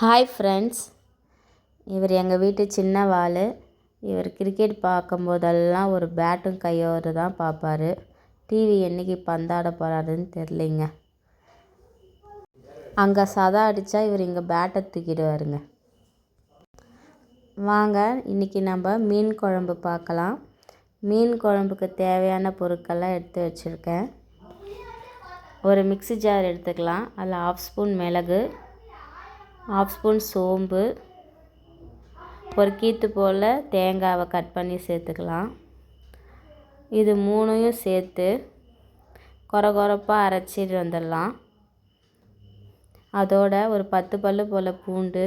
Hi friends இவர் எங்கள் வீட்டு சின்ன வாள் இவர் கிரிக்கெட் பார்க்கும்போதெல்லாம் ஒரு பேட்டும் கையோடு தான் பார்ப்பாரு. டிவி என்றைக்கு பந்தாட போகிறாருன்னு தெரிலிங்க அங்கே சதா அடித்தா இவர் இங்கே பேட்டை தூக்கிடுவாருங்க. வாங்க இன்றைக்கி நம்ம மீன் குழம்பு பார்க்கலாம். மீன் குழம்புக்கு தேவையான பொருட்கள்லாம் எடுத்து வச்சுருக்கேன். ஒரு மிக்ஸி ஜார் எடுத்துக்கலாம். அதில் ஆஃப் ஸ்பூன் மிளகு ஆஃப் ஸ்பூன் சோம்பு ஒரு கீத்து போல் தேங்காவை கட் பண்ணி சேர்த்துக்கலாம். இது மூணையும் சேர்த்து குற குறப்பாக அரைச்சிட்டு வந்துடலாம். அதோட ஒரு பத்து பல் போல் பூண்டு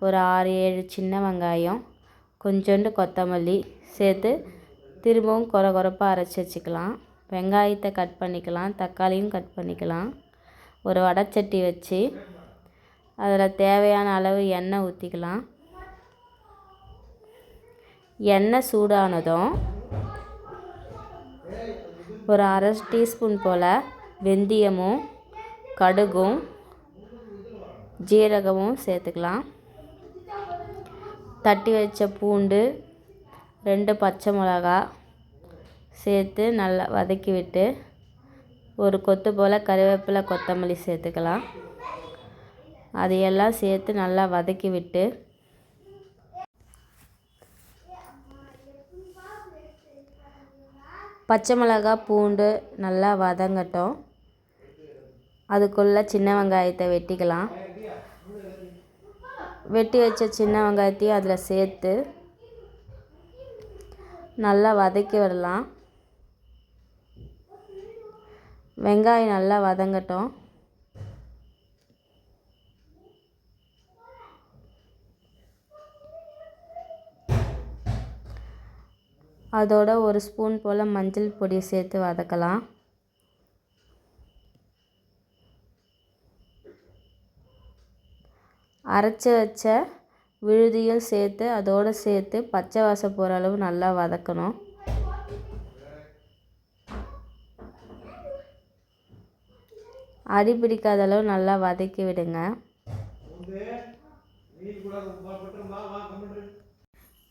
ஒரு ஆறு ஏழு சின்ன வெங்காயம் கொஞ்சோண்டு கொத்தமல்லி சேர்த்து திரும்பவும் குற குறப்பாக அரைச்சி வச்சுக்கலாம். வெங்காயத்தை கட் பண்ணிக்கலாம் தக்காளியும் கட் பண்ணிக்கலாம். ஒரு வடச்சட்டி வச்சு அதில் தேவையான அளவு எண்ணெய் ஊற்றிக்கலாம். எண்ணெய் சூடானதும் ஒரு அரை டீஸ்பூன் போல் வெந்தயமும் கடுகும் ஜீரகமும் சேர்த்துக்கலாம். தட்டி வச்ச பூண்டு ரெண்டு பச்சை மிளகா சேர்த்து நல்லா வதக்கி விட்டு ஒரு கொத்து போல் கருவேப்பிலை கொத்தமல்லி சேர்த்துக்கலாம். அதையெல்லாம் சேர்த்து நல்லா வதக்கி விட்டு பச்சை மிளகா பூண்டு நல்லா வதங்கட்டும். அதுக்குள்ளே சின்ன வெங்காயத்தை வெட்டிக்கலாம். வெட்டி வச்ச சின்ன வெங்காயத்தையும் அதில் சேர்த்து நல்லா வதக்கி விடலாம். வெங்காயம் நல்லா வதங்கட்டும். அதோட ஒரு ஸ்பூன் போல் மஞ்சள் பொடி சேர்த்து வதக்கலாம். அரைச்சி வச்ச விழுதியும் சேர்த்து அதோடு சேர்த்து பச்சை வாசம் போகிற அளவு நல்லா வதக்கணும். அடி பிடிக்காத அளவு நல்லா வதக்கி விடுங்க.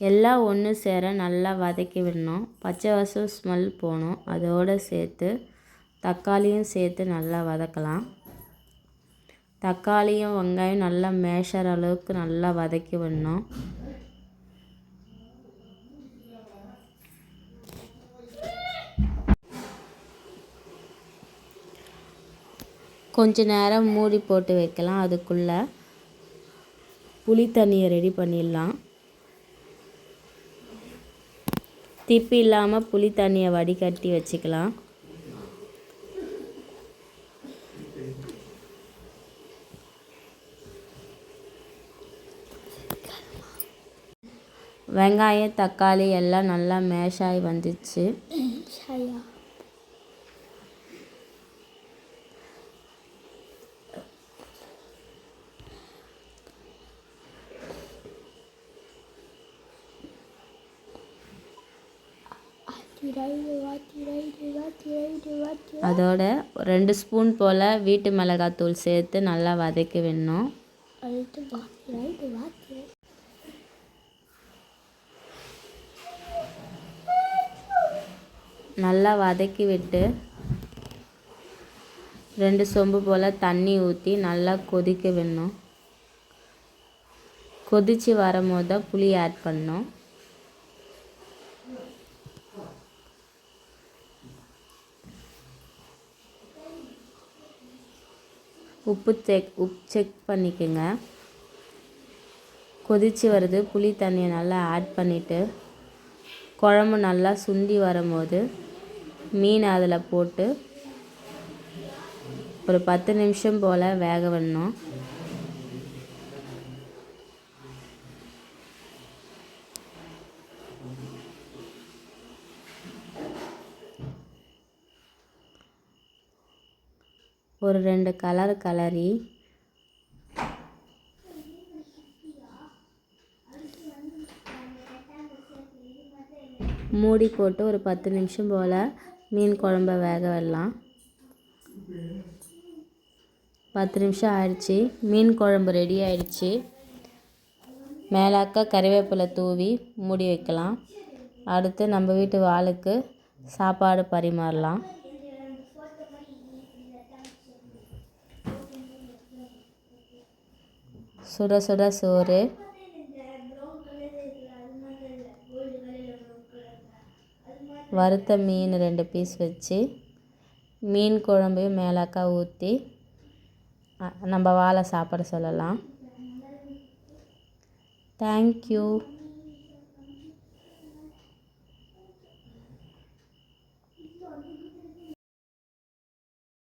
எல்லாம் ஒன்று சேர நல்லா வதக்கி விடணும். பச்சை வாசம் ஸ்மெல் போகணும் அதோடு சேர்த்து தக்காளியும் சேர்த்து நல்லா வதக்கலாம். தக்காளியும் வெங்காயம் நல்லா மேஷர் அளவுக்கு நல்லா வதக்கி விடணும். கொஞ்ச நேரம் மூடி போட்டு வைக்கலாம். அதுக்குள்ளே புளி தண்ணியை ரெடி பண்ணிடலாம். திப்பி இல்லாமல் புளி தண்ணியை வடிகட்டி வச்சுக்கலாம். வெங்காயம் தக்காளி எல்லாம் நல்லா மேஷாகி வந்துச்சு. அதோட ரெண்டு ஸ்பூன் போல் வீட்டு மிளகாத்தூள் சேர்த்து நல்லா வதக்கி விடணும். நல்லா வதக்கி விட்டு ரெண்டு சொம்பு போல் தண்ணி ஊற்றி நல்லா கொதிக்க விடணும். கொதித்து வரும்போது தான் புளி ஆட் பண்ணோம் உப்பு செக் உப்பு செக் பண்ணிக்கோங்க. கொதித்து வருது புளி தண்ணியை நல்லா ஆட் பண்ணிவிட்டு குழம்பு நல்லா சுண்டி வரும்போது மீன் அதில் போட்டு ஒரு பத்து நிமிஷம் போல் வேக விடணும். ஒரு ரெண்டு கலர் கலரி மூடி போட்டு ஒரு பத்து நிமிஷம் போல் மீன் குழம்ப வேக விடலாம் பத்து நிமிஷம் ஆயிடுச்சு. மீன் குழம்பு ரெடி ஆயிடுச்சு. மேலாக்க கறிவேப்பிலை தூவி மூடி வைக்கலாம். அடுத்து நம்ம வீட்டு வாளுக்கு சாப்பாடு பரிமாறலாம். சுட சுட சோறு. வறுத்த மீன் ரெண்டு பீஸ் வச்சு மீன் குழம்பையும் மேலாக்கா ஊற்றி நம்ம வாழை சாப்பிட சொல்லலாம். தேங்க்யூ